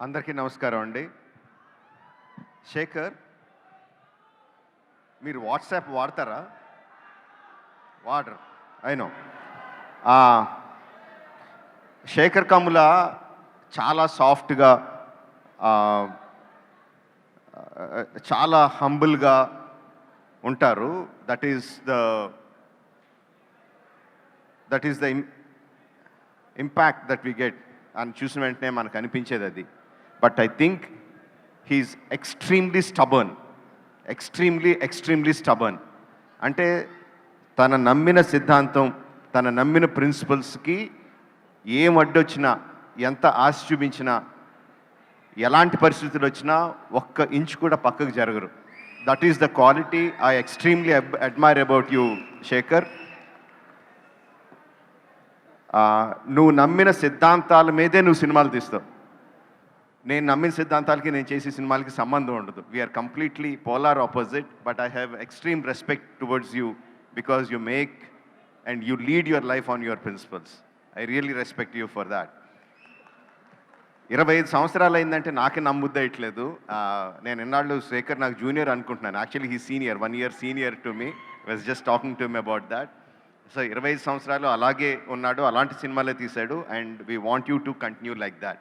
అందరికీ నమస్కారం అండి. శేఖర్ మీరు వాట్సాప్ వాడతారా? వాడరు అయినో శేఖర్ కమ్ముల చాలా సాఫ్ట్గా చాలా హంబుల్గా ఉంటారు. That is the that is the impact that we get. అని చూసిన వెంటనే మనకు అనిపించేది అది. But I think he is extremely stubborn extremely extremely stubborn అంటే తన నమ్మిన సిద్ధాంతం తన నమ్మిన ప్రిన్సిపల్స్కి ఏం అడ్డొచ్చినా ఎంత ఆశ చూపించినా ఎలాంటి పరిస్థితులు వచ్చినా ఒక్క ఇంచు కూడా పక్కకు జరగరు. That is the quality I extremely admire about you Shekhar నువ్వు నమ్మిన సిద్ధాంతాల మీదే నువ్వు సినిమాలు తీస్తావు. నేను నమ్మిన సిద్ధాంతాలకి నేను చేసే సినిమాలకి సంబంధం ఉండదు. We are completely polar opposite but I have extreme respect towards you because you make and you lead your life on your principles I really respect you for that ఇరవై ఐదు సంవత్సరాలు అయిందంటే నాకే నమ్ముద్దయట్లేదు నేను ఎన్నాళ్ళు శేఖర్ నాకు జూనియర్ అనుకుంటున్నాను. Actually he senior one year senior to me was just talking to me about that so ఇరవై ఐదు సంవత్సరాలు అలాగే ఉన్నాడు అలాంటి సినిమాలే తీశాడు and we want you to continue like that